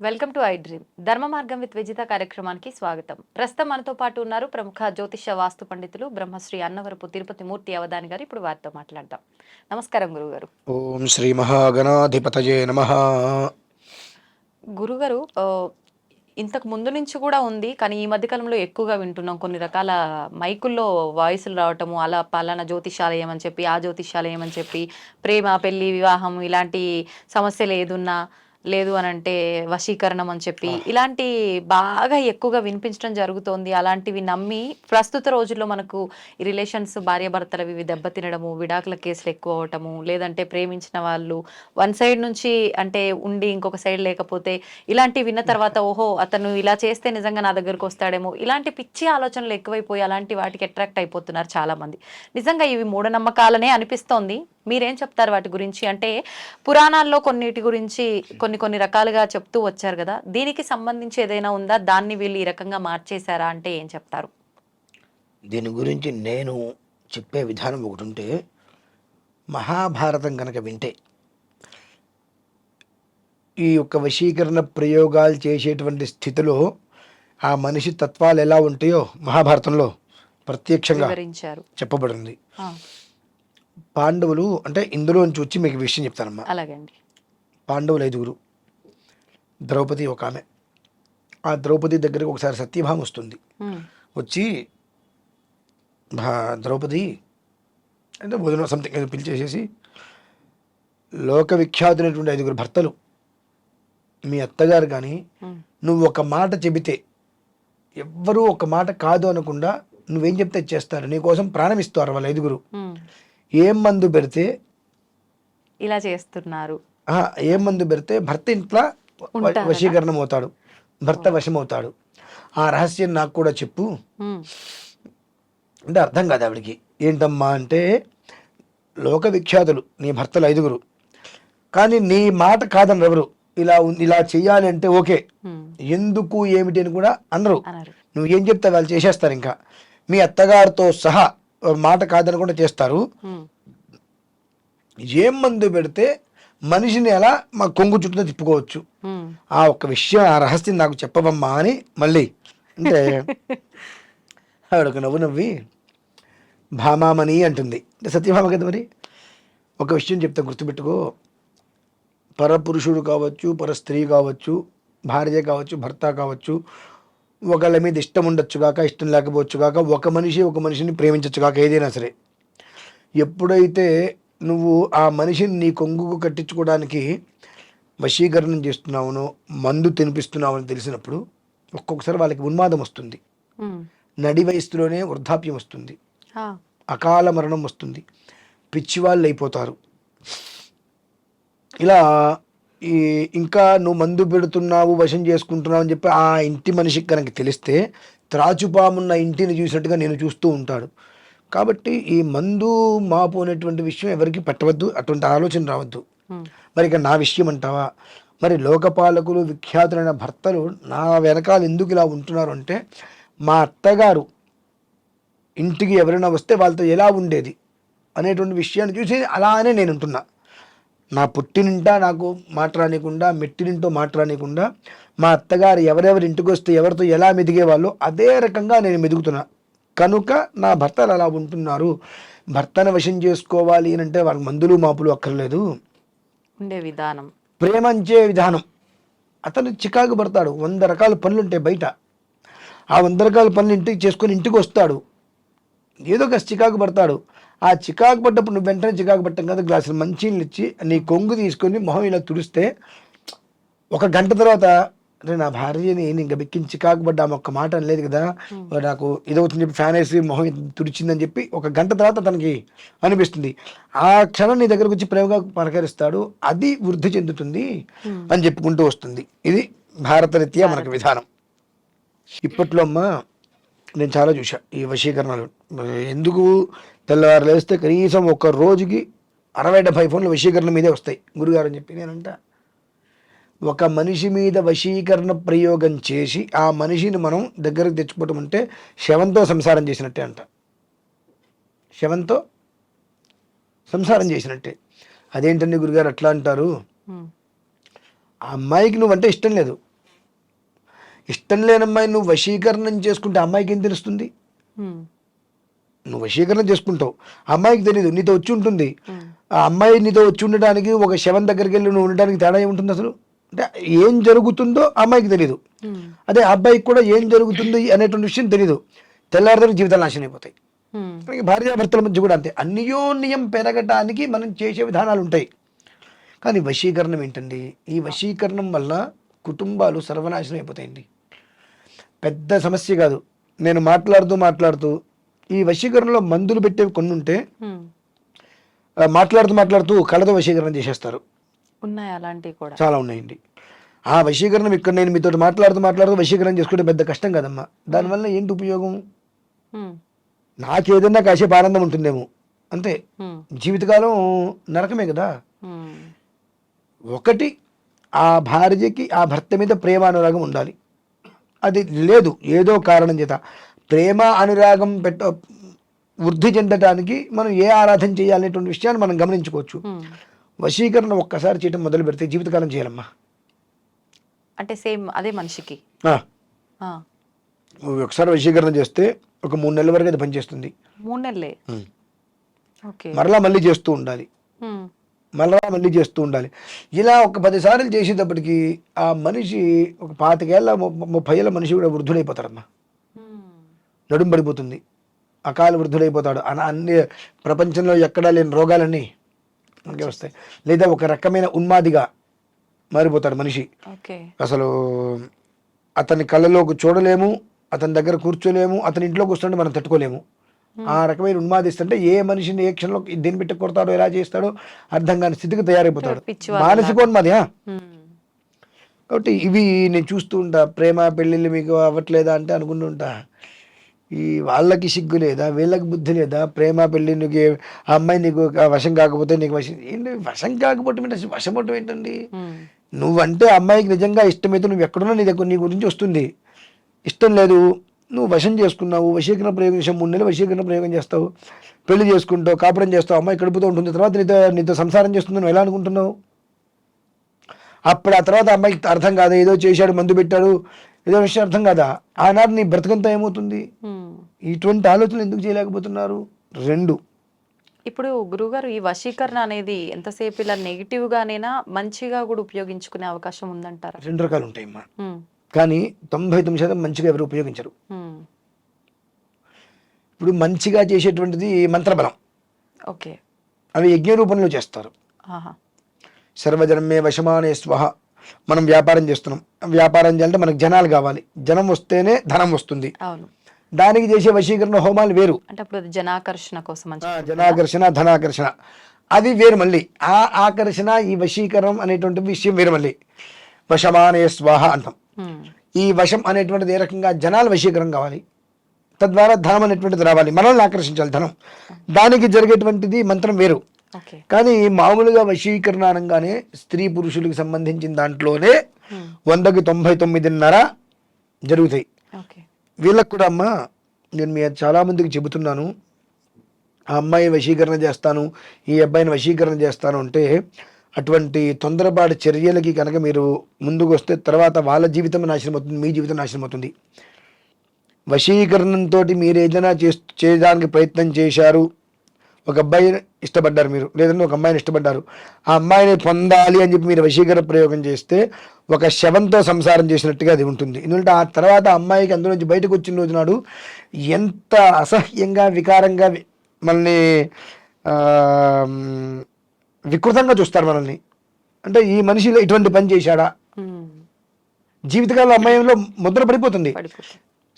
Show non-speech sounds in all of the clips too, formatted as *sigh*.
Welcome to I dream. ధర్మ మార్గం with Vijitha కార్యక్రమానికి స్వాగతం. ప్రస్తుతం మనతో పాటు ఉన్నారు ప్రముఖ జ్యోతిష వాస్తు పండితులు బ్రహ్మశ్రీ అన్నవరపు తిరుపతి మూర్తి అవధాని గారు. ఇప్పుడు వారితో మాట్లాడదాం. నమస్కారం గురుగారు. ఓం శ్రీ మహాగణాధిపతయే నమ. గురుగారు ఇంతకు ముందు నుంచి కూడా ఉంది కానీ ఈ మధ్య కాలంలో ఎక్కువగా వింటున్నాం. కొన్ని రకాల మైకుల్లో వాయిస్లు రావటము అలా పలానా జ్యోతిషాలయం అని చెప్పి ఆ జ్యోతిషాలయం అని చెప్పి ప్రేమ పెళ్ళి వివాహం ఇలాంటి సమస్యలు ఏదున్నా లేదు అని అంటే వశీకరణం అని చెప్పి ఇలాంటి బాగా ఎక్కువగా వినిపించడం జరుగుతోంది. అలాంటివి నమ్మి ప్రస్తుత రోజుల్లో మనకు ఈ రిలేషన్స్ భార్యాభర్తలవి ఇవి దెబ్బతినడము విడాకుల కేసులు ఎక్కువ అవటము లేదంటే ప్రేమించిన వాళ్ళు వన్ సైడ్ నుంచి అంటే ఉండి ఇంకొక సైడ్ లేకపోతే ఇలాంటివి విన్న తర్వాత ఓహో అతను ఇలా చేస్తే నిజంగా నా దగ్గరకు వస్తాడేమో. ఇలాంటి పిచ్చి ఆలోచనలు ఎక్కువైపోయి అలాంటి వాటికి అట్రాక్ట్ అయిపోతున్నారు చాలా మంది నిజంగా ఇవి మూఢనమ్మకాలనే అనిపిస్తోంది. మీరేం చెప్తారు వాటి గురించి? అంటే పురాణాల్లో కొన్నిటి గురించి కొన్ని కొన్ని రకాలుగా చెప్తూ వచ్చారు కదా. దీనికి సంబంధించి ఏదైనా ఉందా? దాన్ని వీళ్ళు ఈ రకంగా మార్చేశారా అంటే ఏం చెప్తారు? దీని గురించి నేను చెప్పే విధానం ఒకటి ఉంటే మహాభారతం కనుక వింటే ఈ యొక్క వశీకరణ ప్రయోగాలు చేసేటువంటి స్థితిలో ఆ మనిషి తత్వాలు ఎలా ఉంటాయో మహాభారతంలో ప్రత్యక్షంగా చెప్పబడింది. పాండవులు అంటే ఇందులోంచి వచ్చి మీకు విషయం చెప్తానమ్మా. అలాగే అండి. పాండవులు ఐదుగురు. ద్రౌపది ఒక ఆమె. ఆ ద్రౌపది దగ్గరికి ఒకసారి సత్యభామ వస్తుంది. వచ్చి ద్రౌపది అంటే భోజనం సంథింగ్ ఏదో పిలిచేసేసి లోక విఖ్యాతులైనటువంటి ఐదుగురు భర్తలు మీ అత్తగారు కానీ నువ్వు ఒక మాట చెబితే ఎవ్వరూ ఒక మాట కాదు అనకుండా నువ్వేం చెప్తే చేస్తారు. నీకోసం ప్రాణం ఇస్తారు వాళ్ళ ఐదుగురు. ఏం మందు పెడితే ఇలా చేస్తున్నారు. ఏం మందు పెడితే భర్త ఇంట్లో? వశీకరణం అవుతాడు భర్త వశం అవుతాడు ఆ రహస్యం నాకు కూడా చెప్పు. అంటే అర్థం కాదు ఆవిడికి. ఏంటమ్మా అంటే లోక విఖ్యాతులు నీ భర్తలు ఐదుగురు. కానీ నీ మాట కాదని ఎవరు? ఇలా ఇలా చెయ్యాలి అంటే ఓకే. ఎందుకు ఏమిటి అని కూడా అనరు. నువ్వు ఏం చెప్తే వాళ్ళు చేసేస్తారు ఇంకా. మీ అత్తగారితో సహా మాట కాదని కూడా చేస్తారు. ఏం మందు పెడితే మనిషిని ఎలా మా కొంగు చుట్టూ తిప్పుకోవచ్చు. ఆ ఒక్క విషయం ఆ రహస్యం నాకు చెప్పవమ్మా అని మళ్ళీ. అంటే *laughs* ఆవిడ ఒక నవ్వు నవ్వి భామామణి అంటుంది. అంటే సత్యభామ కదా మరి? ఒక విషయం చెప్తా గుర్తుపెట్టుకో. పరపురుషుడు కావచ్చు పర స్త్రీ కావచ్చు భార్య కావచ్చు భర్త కావచ్చు ఒకళ్ళ మీద ఇష్టం ఉండొచ్చు కాక ఇష్టం లేకపోవచ్చు కాక ఒక మనిషి ఒక మనిషిని ప్రేమించవచ్చు కాక ఏదైనా సరే. ఎప్పుడైతే నువ్వు ఆ మనిషిని నీ కొంగుకు కట్టించుకోవడానికి వశీకరణం చేస్తున్నావునో మందు తినిపిస్తున్నావని తెలిసినప్పుడు ఒక్కొక్కసారి వాళ్ళకి ఉన్మాదం వస్తుంది. నడి వయస్సులోనే వృద్ధాప్యం వస్తుంది. అకాల మరణం వస్తుంది. పిచ్చివాళ్ళు అయిపోతారు. ఇలా ఈ ఇంకా నువ్వు మందు పెడుతున్నావు వశం చేసుకుంటున్నావు అని చెప్పి ఆ ఇంటి మనిషికి కనుక తెలిస్తే త్రాచుపామున్న ఇంటిని చూసినట్టుగా నేను చూస్తూ ఉంటాడు. కాబట్టి ఈ మందు మాపు అనేటువంటి విషయం ఎవరికి పెట్టవద్దు అటువంటి ఆలోచన రావద్దు. మరి ఇక నా విషయం అంటావా? మరి లోకపాలకులు విఖ్యాతులైన భర్తలు నా వెనకాల ఎందుకు ఇలా ఉంటున్నారు అంటే మా అత్తగారు ఇంటికి ఎవరైనా వస్తే వాళ్ళతో ఎలా ఉండేది అనేటువంటి విషయాన్ని చూసి అలానే నేను ఉంటున్నా నా పుట్టినింటా నాకు మాట్లాడనీయకుండా మెట్టినింటో మాట్లాడనీయకుండా మా అత్తగారు ఎవరెవరి ఇంటికి వస్తే ఎవరితో ఎలా మెదిగేవాళ్ళో అదే రకంగా నేను మెదుగుతున్నా. కనుక నా భర్తలు అలా ఉంటున్నారు. భర్తను వశం చేసుకోవాలి అని అంటే వాళ్ళకి మందులు మాపులు అక్కర్లేదు. ఉండే విధానం. ప్రేమించే విధానం. అతను చికాకు పడతాడు. వంద రకాల పనులు ఉంటాయి బయట. ఆ వంద రకాల పనులు ఇంటికి చేసుకొని ఇంటికి వస్తాడు. ఏదో ఒక చికాకు పడతాడు. ఆ చికాకు పడ్డప్పుడు నువ్వు వెంటనే చికాకు పట్టం కదా గ్లాసులు మంచినీళ్ళు ఇచ్చి నీ కొంగు తీసుకొని మొహం ఇలా తుడిస్తే ఒక గంట తర్వాత అరే నా భార్యని నేను ఇంకా బెక్కించి చికాకు పడ్డా ఆమె ఒక్క మాట అనలేదు కదా. నాకు ఇదవుతుంది చెప్పి ఫ్యాన్ వేసి మొహం తుడిచిందని చెప్పి ఒక గంట తర్వాత తనకి అనిపిస్తుంది. ఆ క్షణం నీ దగ్గరకు వచ్చి ప్రేమగా పలకరిస్తాడు అది వృద్ధి చెందుతుంది అని చెప్పుకుంటూ వస్తుంది. ఇది భారతరీత్యా మనకు విధానం. ఇప్పట్లో అమ్మ నేను చాలా చూసా ఈ వశీకరణలు. ఎందుకు తెల్లవారు లేస్తే కనీసం ఒక రోజుకి అరవై డెబ్బై ఫోన్లు వశీకరణ మీదే వస్తాయి. గురుగారు అని చెప్పి నేనంట. ఒక మనిషి మీద వశీకరణ ప్రయోగం చేసి ఆ మనిషిని మనం దగ్గరకు తెచ్చుకోవటం అంటే శవంతో సంసారం చేసినట్టే అంట. శవంతో సంసారం చేసినట్టే. అదేంటండి గురుగారు అట్లా అంటారు? ఆ అమ్మాయికి నువ్వంటే ఇష్టం లేదు. ఇష్టం లేని అమ్మాయి నువ్వు వశీకరణం చేసుకుంటే అమ్మాయికి ఏం తెలుస్తుంది? నువ్వు వశీకరణ చేసుకుంటావు. అమ్మాయికి తెలియదు నీతో వచ్చి ఉంటుంది. ఆ అమ్మాయి నీతో వచ్చి ఉండడానికి ఒక శవం దగ్గరికి వెళ్ళి నువ్వు ఉండడానికి తేడా ఏముంటుంది అసలు? అంటే ఏం జరుగుతుందో అమ్మాయికి తెలియదు అదే ఆ అబ్బాయికి కూడా ఏం జరుగుతుంది అనేటువంటి విషయం తెలియదు తెల్లారిదారు జీవితాలు నాశనం అయిపోతాయి. భార్యాభర్తల మధ్య కూడా అంతే. అన్యోన్యం పెరగటానికి మనం చేసే విధానాలు ఉంటాయి. కానీ వశీకరణం ఏంటండి? ఈ వశీకరణం వల్ల కుటుంబాలు సర్వనాశనం అయిపోతాయండి. పెద్ద సమస్య కాదు. నేను మాట్లాడుతూ మాట్లాడుతూ ఈ వశీకరణలో మందులు పెట్టేవి కొన్ని ఉంటే మాట్లాడుతూ మాట్లాడుతూ కళతో వశీకరణ చేసేస్తారు. ఉన్నాయి అలాంటివి కూడా. చాలా ఉన్నాయండి. ఆ వశీకరణం ఇక్కడ నేను మీతో మాట్లాడుతూ మాట్లాడుతూ వశీకరణ చేసుకుంటే పెద్ద కష్టం కదమ్మా. దానివల్ల ఏంటి ఉపయోగం? నాకేదన్నా కాసేపు ఆనందం ఉంటుందేమో. అంతే. జీవితకాలం నరకమే కదా. ఒకటి ఆ భార్యకి ఆ భర్త మీద ప్రేమ అనురాగం ఉండాలి. అది లేదు. ఏదో కారణం చేత. ప్రేమ అనురాగం పెట్ట వృద్ధి చెందడానికి మనం ఏ ఆరాధన చేయాలనేటువంటి విషయాన్ని మనం గమనించుకోవచ్చు. వశీకరణ ఒక్కసారి చేయడం మొదలు పెడితే జీవితకాలం చేయాలమ్మా. అంటే సేమ్ అదే మనిషికి? ఒకసారి వశీకరణ చేస్తే ఒక మూడు నెలల వరకు అది పనిచేస్తుంది. మూడు నెలలే? మరలా మళ్ళీ చేస్తూ ఉండాలి. మళ్ళా మళ్ళీ చేస్తూ ఉండాలి. ఇలా ఒక పది సార్లు చేసేటప్పటికి ఆ మనిషి ఒక పాతికేళ్ళ ముప్పై ఏళ్ళ మనిషి కూడా వృద్ధుడైపోతాడమ్మా ఉమ్, నడుము పడిపోతుంది అకాల వృద్ధుడైపోతాడు. అన అన్ని ప్రపంచంలో ఎక్కడా లేని రోగాలన్నీ మనకే వస్తాయి. లేదా ఒక రకమైన ఉన్మాదిగా మారిపోతాడు మనిషి. అసలు అతని కళ్ళలోకి చూడలేము అతని దగ్గర కూర్చోలేము అతని ఇంట్లోకి వస్తుంటే మనం తట్టుకోలేము. ఆ రకమైన ఉన్మాదిస్తుంటే ఏ మనిషిని ఏ క్షణంలో దీన్ని పెట్టి కొడతాడో ఎలా చేస్తాడో అర్థం కాని స్థితికి తయారైపోతాడు. పిచ్చివాడిలా. మానసిక ఉన్మాది ఆ? ఉమ్, కాబట్టి ఇవి నేను చూస్తూ ఉంటా. ప్రేమ పెళ్ళిళ్ళు మీకు అవ్వట్లేదా అంటే అనుకుంటూ ఉంటా. ఈ వాళ్ళకి సిగ్గు లేదా వీళ్ళకి బుద్ధి లేదా ప్రేమ పెళ్ళి నీకు ఆ అమ్మాయి నీకు వశం కాకపోతే నీకు వశం ఏంటి వశం కాకపోవటం ఏంటి? అసలు వశపడటం ఏంటండి? నువ్వంటే అమ్మాయికి నిజంగా ఇష్టమైతే నువ్వు ఎక్కడున్నా నీ దగ్గర నీ గురించి వస్తుంది. ఇష్టం లేదు నువ్వు వశం చేసుకున్నావు వశీకరణ ప్రయోగం చేసావు మూడు నెలలు వశీకరణ ప్రయోగం చేస్తావు పెళ్ళి చేసుకుంటావు కాపురం చేస్తావు అమ్మాయి కడుపుతో ఉంటుంది తర్వాత నీతో నీతో సంసారం చేస్తుంది నువ్వు ఎలా అనుకుంటున్నావు? అప్పుడు ఆ తర్వాత అమ్మాయికి అర్థం కాదా ఏదో చేశాడు మందు పెట్టాడు ఏదో విషయం అర్థం కాదా? ఆనాడు నీ బ్రతకంతా ఏమవుతుంది. ఇటువంటి ఆలోచనలు ఎందుకు చేయలేకపోతున్నారు? రెండు. ఇప్పుడు గురుగారు ఈ వశీకరణ అనేది ఎంతసేపు ఇలా నెగిటివ్ గానేనా మంచిగా కూడా ఉపయోగించుకునే అవకాశం ఉందంటారా? రెండు రకాలు ఉంటాయమ్మా. కానీ తొంభై తొమ్మిది శాతం మంచిగా ఎవరు ఉపయోగించరు. ఇప్పుడు మంచిగా చేసేటువంటిది మంత్రబలం? ఓకే. అవి యజ్ఞ రూపంలో చేస్తారు. సర్వజనమే వశమానే స్వహ. మనం వ్యాపారం చేస్తున్నాం. వ్యాపారం చేయాలంటే మనకు జనాలు కావాలి. జనం వస్తేనే ధనం వస్తుంది. దానికి చేసే వశీకరణ హోమాలు వేరు. అంటే అప్పుడు అది జనాకర్షణ కోసం. జనాకర్షణ ధనాకర్షణ. అది వేరు మళ్ళీ. ఆ ఆకర్షణ ఈ వశీకరణం అనేటువంటి విషయం వేరు మళ్ళీ. వశమానే స్వాహ అంటాం ఈ వశం అనేటువంటిది ఏ రకంగా జనాలు వశీకరం కావాలి? తద్వారా ధనం అనేటువంటిది రావాలి. మనల్ని ఆకర్షించాలి ధనం. దానికి జరిగేటువంటిది మంత్రం వేరు. కానీ మామూలుగా వశీకరణ అనగానే స్త్రీ పురుషులకు సంబంధించిన దాంట్లోనే వందకి తొంభై తొమ్మిదిన్నర జరుగుతాయి. వీళ్ళకి కూడా అమ్మా నేను మీ చాలా మందికి చెబుతున్నాను. ఆ అమ్మాయి వశీకరణ చేస్తాను ఈ అబ్బాయిని వశీకరణ చేస్తాను అంటే అటువంటి తొందరపాటు చర్యలకి కనుక మీరు ముందుకు వస్తే తర్వాత వాళ్ళ జీవితం నాశనం అవుతుంది మీ జీవితం నాశనం అవుతుంది. వశీకరణంతో మీరు ఏదైనా చే చేయడానికి ప్రయత్నం చేశారు ఒక అబ్బాయిని ఇష్టపడ్డారు మీరు. లేదంటే ఒక అమ్మాయిని ఇష్టపడ్డారు. ఆ అమ్మాయిని పొందాలి అని చెప్పి మీరు వశీకరణ ప్రయోగం చేస్తే ఒక శవంతో సంసారం చేసినట్టుగా అది ఉంటుంది. ఎందుకంటే ఆ తర్వాత అమ్మాయికి అందులో నుంచి బయటకు వచ్చిన రోజు నాడు ఎంత అసహ్యంగా వికారంగా మనల్ని వికృతంగా చూస్తారు మనల్ని. అంటే ఈ మనిషిలో ఇటువంటి పని చేశాడా? ఉమ్, జీవితకాలంలో అమ్మాయిలో ముద్ర పడిపోతుంది.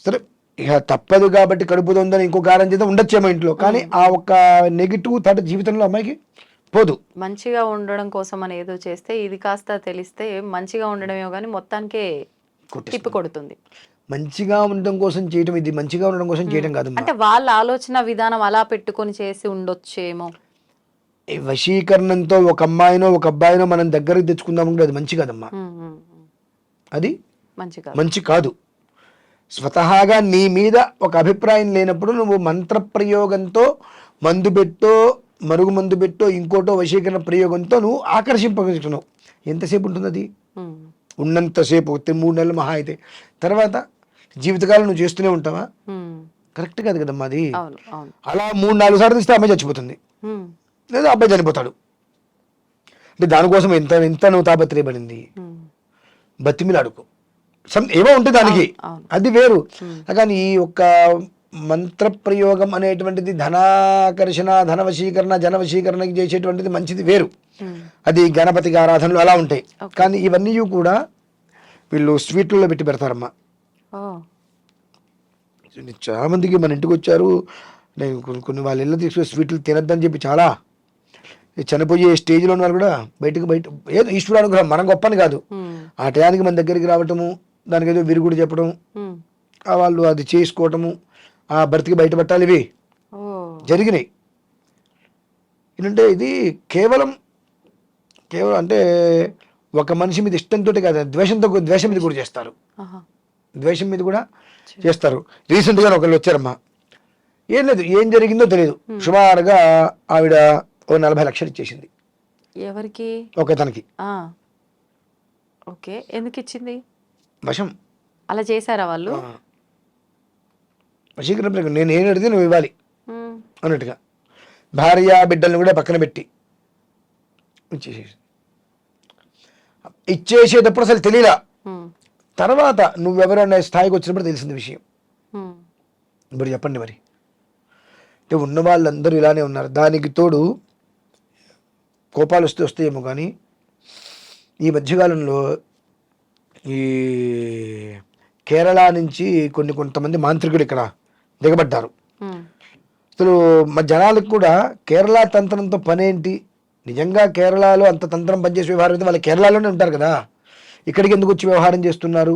సరే ఇక తప్పదు కాబట్టి కడుపుతో ఉందని ఇంకో కారణం చేత ఉండొచ్చేమో ఇంట్లో. కానీ ఆ ఒక్క నెగిటివ్ థాట్ జీవితంలో అమ్మాయికి పోదు. మంచిగా ఉండడం కోసం అని ఏదో చేస్తే ఇది కాస్త తెలిస్తే మంచిగా ఉండడమేమో కానీ మొత్తానికే. తిప్పి కొడుతుంది. మంచిగా ఉండడం కోసం చేయటం ఇది మంచిగా ఉండడం కోసం చేయటం కాదమ్మా. అంటే వాళ్ళ ఆలోచన విధానం అలా పెట్టుకొని చేసి ఉండొచ్చేమో. వశీకరణంతో ఒక అమ్మాయినో ఒక అబ్బాయినో మనం దగ్గరకు తెచ్చుకుందామంటే అది మంచి కదమ్మా. అది మంచి కాదు. స్వతహాగా నీ మీద ఒక అభిప్రాయం లేనప్పుడు నువ్వు మంత్ర ప్రయోగంతో మందు పెట్టో మరుగు మందు పెట్టో ఇంకోటో వశీకరణ ప్రయోగంతో నువ్వు ఆకర్షింపగలుగుతున్నావు ఎంతసేపు ఉంటుంది అది ఉన్నంతసేపు మూడు నెలలు మహా అయితే. తర్వాత జీవితకాలం నువ్వు చేస్తూనే ఉంటావా? కరెక్ట్ కాదు కదమ్మా అది. అలా మూడు నాలుగు సార్లు తీస్తే అమ్మాయి చచ్చిపోతుంది. లేదా అబ్బాయి చనిపోతాడు. అంటే దానికోసం ఎంత ఎంత నువ్వు తాపత్రయపడింది? బతిమిలాడుకో. సమ్ ఏవో ఉంటుంది దానికి. అది వేరు. కానీ ఈ యొక్క మంత్ర ప్రయోగం అనేటువంటిది ధనాకర్షణ ధనవశీకరణ జనవశీకరణకి చేసేటువంటిది మంచిది వేరు. అది గణపతికి ఆరాధనలు అలా ఉంటాయి. కానీ ఇవన్నీ కూడా వీళ్ళు స్వీట్లలో పెట్టి పెడతారమ్మా. ఓ. చాలా మందికి మన ఇంటికి వచ్చారు. నేను కొన్ని కొన్ని వాళ్ళ ఇళ్ళ తీసుకుని స్వీట్లు తినద్దని చెప్పి చాలా చనిపోయే స్టేజ్లో ఉన్న వాళ్ళు కూడా బయటకు బయట ఏదో ఈశ్వరు అనుగ్రహం మనం గొప్పని కాదు. ఆ టయానికి మన దగ్గరికి రావటము దానికి ఏదో విరుగుడు చెప్పడం వాళ్ళు అది చేసుకోవటము ఆ బ్రతికి బయటపట్టాలి ఇవి. జరిగినాయి. ఏంటంటే ఇది కేవలం కేవలం అంటే ఒక మనిషి మీద ఇష్టంతో కాదు ద్వేషంతో ద్వేషం మీద కూడా చేస్తారు. ద్వేషం మీద కూడా చేస్తారు. రీసెంట్గా ఒకళ్ళు వచ్చారమ్మా. ఏం లేదు ఏం జరిగిందో తెలియదు సుమారుగా ఆవిడ ఓ నలభై లక్షలు ఇచ్చేసింది. ఎవరికి? ఒక తనకి. ఓకే. ఎందుకు ఇచ్చింది? వశం. అలా చేశారా వాళ్ళు. వశీకరణ ప్రయోగం. నేను ఏం అడిగితే నువ్వు ఇవ్వాలి. అన్నట్టుగా. భార్య బిడ్డల్ని కూడా పక్కన పెట్టి. ఇచ్చేసేసి. ఇచ్చేసేటప్పుడు అసలు తెలియలా. ఉమ్, తర్వాత నువ్వెవరన్నా స్థాయికి వచ్చినప్పుడు తెలిసింది విషయం. ఇప్పుడు చెప్పండి మరి. అంటే ఉన్న వాళ్ళందరూ ఇలానే ఉన్నారు. దానికి తోడు కోపాలు వస్తే వస్తాయేమో కానీ ఈ మధ్యకాలంలో ఈ కేరళ నుంచి కొన్ని కొంతమంది మాంత్రికులు ఇక్కడ దిగబడ్డారు. అసలు మా జనాలకు కూడా కేరళ తంత్రంతో పనేంటి? నిజంగా కేరళలో అంత తంత్రం పనిచేసే వ్యవహారం అయితే వాళ్ళు కేరళలోనే ఉంటారు కదా. ఇక్కడికి ఎందుకు వచ్చి వ్యవహారం చేస్తున్నారు?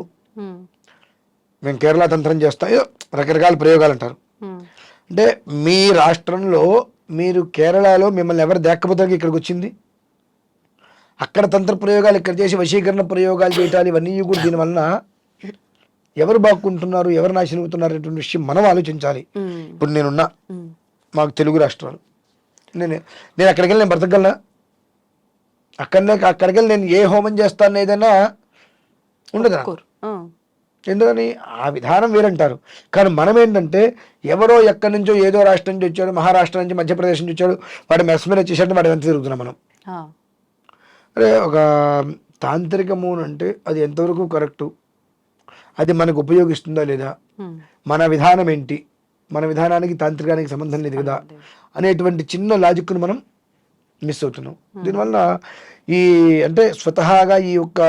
మేము కేరళ తంత్రం చేస్తాం. రకరకాల ప్రయోగాలు అంటారు. అంటే మీ రాష్ట్రంలో మీరు కేరళలో మిమ్మల్ని ఎవరు దేక్కపోతే ఇక్కడికి వచ్చింది? అక్కడ తంత్ర ప్రయోగాలు ఇక్కడ చేసి వశీకరణ ప్రయోగాలు చేయటాలు ఇవన్నీ కూడా దీనివలన ఎవరు బాగుంటున్నారు ఎవరు నాశనం అవుతున్నారు అనేటువంటి విషయం మనం ఆలోచించాలి. ఇప్పుడు నేనున్నా మాకు తెలుగు రాష్ట్రాలు. నేను నేను అక్కడికి వెళ్ళి నేను బ్రతకగలనా? అక్కడనే అక్కడికి వెళ్ళి నేను ఏ హోమం చేస్తాను ఏదైనా ఉండదు? ఎందుకని? ఆ విధానం వేరంటారు. కానీ మనం ఏంటంటే ఎవరో ఎక్కడి నుంచో ఏదో రాష్ట్రం నుంచి వచ్చాడు మహారాష్ట్ర నుంచి మధ్యప్రదేశ్ నుంచి వచ్చాడు వాడు మెస్మర్ వచ్చేసాడు వాడు ఎంత తిరుగుతున్నాం మనం. అరే ఒక తాంత్రికము అంటే అది ఎంతవరకు కరెక్టు? అది మనకు ఉపయోగిస్తుందా లేదా? మన విధానం ఏంటి? మన విధానానికి తాంత్రికానికి సంబంధం లేదు కదా? అనేటువంటి చిన్న లాజిక్ను మనం మిస్ అవుతున్నాం. దీనివల్ల ఈ అంటే స్వతహాగా ఈ యొక్క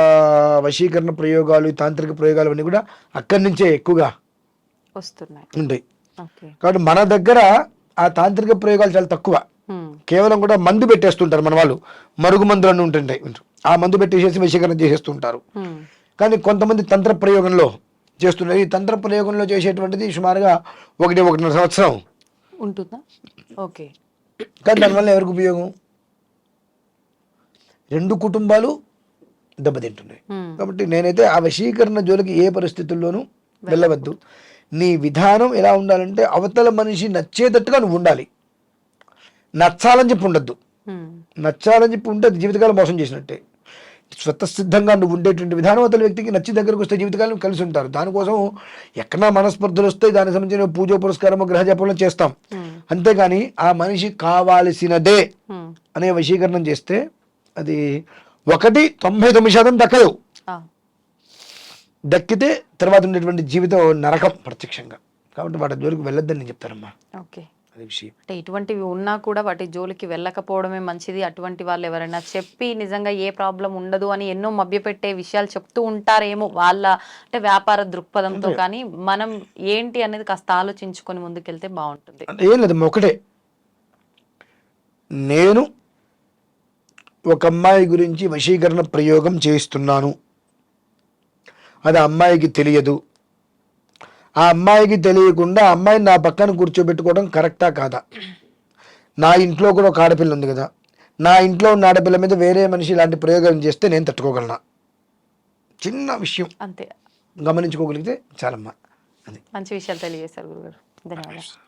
వశీకరణ ప్రయోగాలు ఈ తాంత్రిక ప్రయోగాలు అన్నీ కూడా అక్కడి నుంచే ఎక్కువగా వస్తున్నాయి. ఉంటాయి. కాబట్టి మన దగ్గర ఆ తాంత్రిక ప్రయోగాలు చాలా తక్కువ. కేవలం కూడా మందు పెట్టేస్తుంటారు మన వాళ్ళు. మరుగు మందులు అని ఉంటుంటాయి ఆ మందు పెట్టేసేసి వశీకరణ చేసేస్తుంటారు. కానీ కొంతమంది తంత్ర ప్రయోగంలో చేస్తున్నారు. ఈ తంత్ర ప్రయోగంలో చేసేటువంటిది సుమారుగా ఒకటి ఒకటిన్నర సంవత్సరం. ఉంటుందా? ఓకే. కానీ దానివల్ల ఎవరికి ఉపయోగం? రెండు కుటుంబాలు దెబ్బతింటున్నాయి. కాబట్టి నేనైతే ఆ వశీకరణ జోలికి ఏ పరిస్థితుల్లోనూ వెళ్ళవద్దు. నీ విధానం ఎలా ఉండాలంటే అవతల మనిషి నచ్చేటట్టుగా నువ్వు ఉండాలి. నచ్చాలని చెప్పి ఉండద్దు. నచ్చాలని చెప్పి ఉంటే అది జీవితకాలం మోసం చేసినట్టే. స్వతసిద్ధంగా నువ్వు ఉండేటువంటి విధానం అవతల వ్యక్తికి నచ్చి దగ్గరకు వస్తే జీవితకాలం కలిసి ఉంటారు. దానికోసం ఎక్కడన్నా మనస్పర్ధలు వస్తాయి దానికి సంబంధించిన పూజ పురస్కారం గ్రహ జపంలో చేస్తాం. అంతేగాని ఆ మనిషి కావాల్సినదే అనే వశీకరణం చేస్తే అది ఒకటి తొంభై తొమ్మిది శాతం దక్కదు. దక్కితే తర్వాత ఉండేటువంటి జీవితం నరకం ప్రత్యక్షంగా. కాబట్టి వాటి జోలికి వెళ్ళొద్దని నేను చెప్తానమ్మా. ఓకే. అది విషయం. అంటే ఇటువంటివి ఉన్నా కూడా వాటి జోలికి వెళ్ళకపోవడమే మంచిది. అటువంటి వాళ్ళు ఎవరైనా చెప్పి నిజంగా ఏ ప్రాబ్లం ఉండదు అని ఎన్నో మభ్యపెట్టే విషయాలు చెప్తూ ఉంటారేమో వాళ్ళ అంటే వ్యాపార దృక్పథంతో కానీ మనం ఏంటి అనేది కాస్త ఆలోచించుకొని ముందుకెళ్తే బాగుంటుంది. ఏం లేదమ్మా ఒకటే. నేను ఒక అమ్మాయి గురించి వశీకరణ ప్రయోగం చేస్తున్నాను అది అమ్మాయికి తెలియదు. ఆ అమ్మాయికి తెలియకుండా అమ్మాయిని నా పక్కన కూర్చోబెట్టుకోవడం కరెక్టా కాదా? నా ఇంట్లో కూడా ఒక ఆడపిల్ల ఉంది కదా. నా ఇంట్లో ఉన్న ఆడపిల్ల మీద వేరే మనిషి ఇలాంటి ప్రయోగం చేస్తే నేను తట్టుకోగలనా? చిన్న విషయం. అంతే. గమనించుకోగలిగితే చాలమ్మా. అది. మంచి విషయాలు తెలియజేశారు గురుగారు. ధన్యవాదాలు.